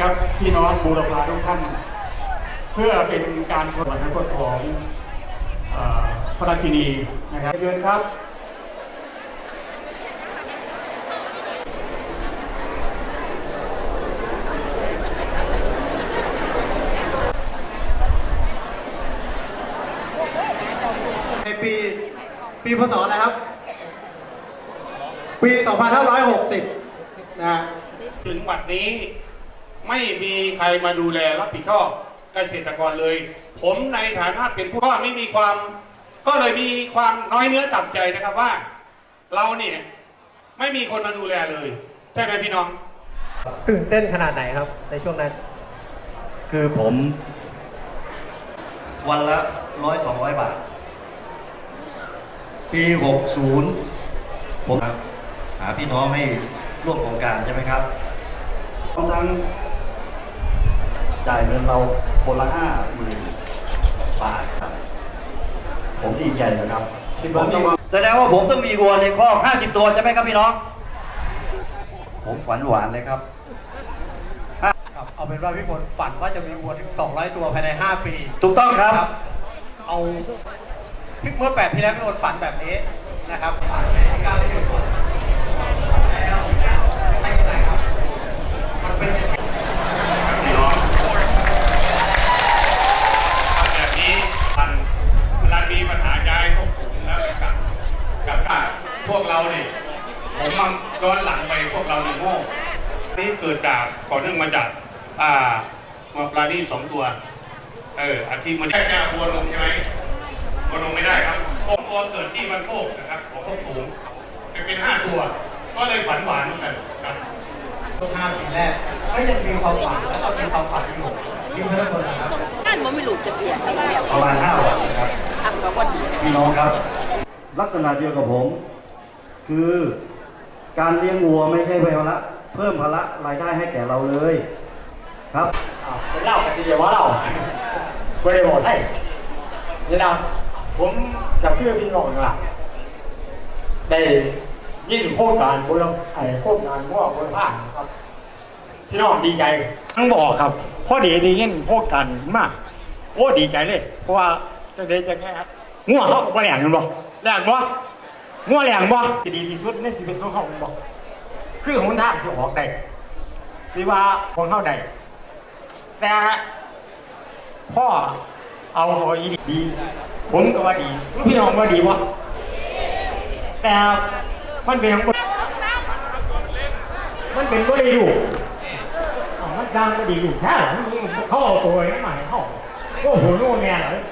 นะครับพี่น้องบูรพาทุกท่าน เพื่อเป็นการขวัญพจน์ของเอ่อพระราชินีนะครับเชิญครับในปีปีพศนะครับ ปี 2560 นะฮะถึงบัดนี้ ไม่มีใครมาดูแลรับผิดชอบเกษตรกรเลย ผมในฐานะเป็นผู้ว่าไม่มีความ ก็เลยมีความน้อยเนื้อต่ำใจนะครับว่า เราเนี่ยไม่มีคนมาดูแลเลยใช่ไหมพี่น้อง ตื่นเต้นขนาดไหนครับ ในช่วงนั้น คือผม วันละร้อยสองร้อยบาท ปีหกศูนย์ผมหาพี่น้องให้ร่วมโครงการใช่ไหมครับพร้อมทั้ง จ่ายเงินเราคนละห้าหมื่นบาทครับ ผมดีใจนะครับผมมีแสดงว่าผมต้องมีวัวในคอกห้าสิบตัวใช่ไหมครับพี่น้อง ผมฝันหวานเลยครับครับ เอาเป็นว่าพี่พลฝันว่าจะมีวัวถึง 200 ตัวภายใน 5 ปี ถูกต้องครับ เอาพี่เมื่อ8ปีแล้วพี่พลฝันแบบนี้นะครับฝันในก้าวที่หนึ่งก่อนแล้วให้ยังไงครับ มันเป็นยังไง พี่น้องแบบนี้มันเวลามีปัญหาย้ายก็ผมแล้วกับกับกับ พวกเราเนี่ยผมมันย้อนหลังไปพวกเราเนี่ยโง่นี่เกิดจากก่อนเนื่องมาจากอ่ามาปลานี่สองตัวเอออาทิตย์มันแค่จะวัวนมใช่ไหมวัวนมไม่ได้ครับผมตัวเกิดที่มันโคกนะครับของโคกสูงจะเป็นห้าตัว ก็เลยฝันหวานเหมือนกันครับช่วง5ปีแรกก็ยังมีความฝันแล้วก็มีความฝันอยู่ที่เพื่อนคนนะครับนั่นมันไม่รู้จะเปลี่ยนอะไรประมาณห้าวันนะครับทำกับวันดีพี่น้องครับ ลักษณะเดียวกับผม คือการเลี้ยงวัวไม่ใช่ภาระเพิ่มภาระรายได้ให้แก่เราเลย ครับเป็นเล่ากันทีเดียวว่าเราไม่ได้บอกให้นี่นะผมจะเพื่อพี่น้องล่ะได้ยินโครงการบนไอ้โครงการว่าบนผ้าครับพี่น้องดีใจทั้งบอกครับพอดีดีเงี้ยโครงการมากโอ้ดีใจเลย เพราะว่าจะได้จะไงครับง่วงเขาก็แหลงกันบ่แหลงบ่ ง่วแหลงบ่ที่ดีที่สุดในชีวิตของเขาบ่คือหนทางที่ออกได้ที่ว่าของเขาได้แต่พ่อเอาหอยดีดีผมก็ว่าดีลูกพี่น้องว่าดีวะแต่มันเป็นของมันเป็นก็ดีอยู่มันดังก็ดีอยู่แค่เขาเอาตัวเองมาให้เขาโอ้โหโน่นแน่เลย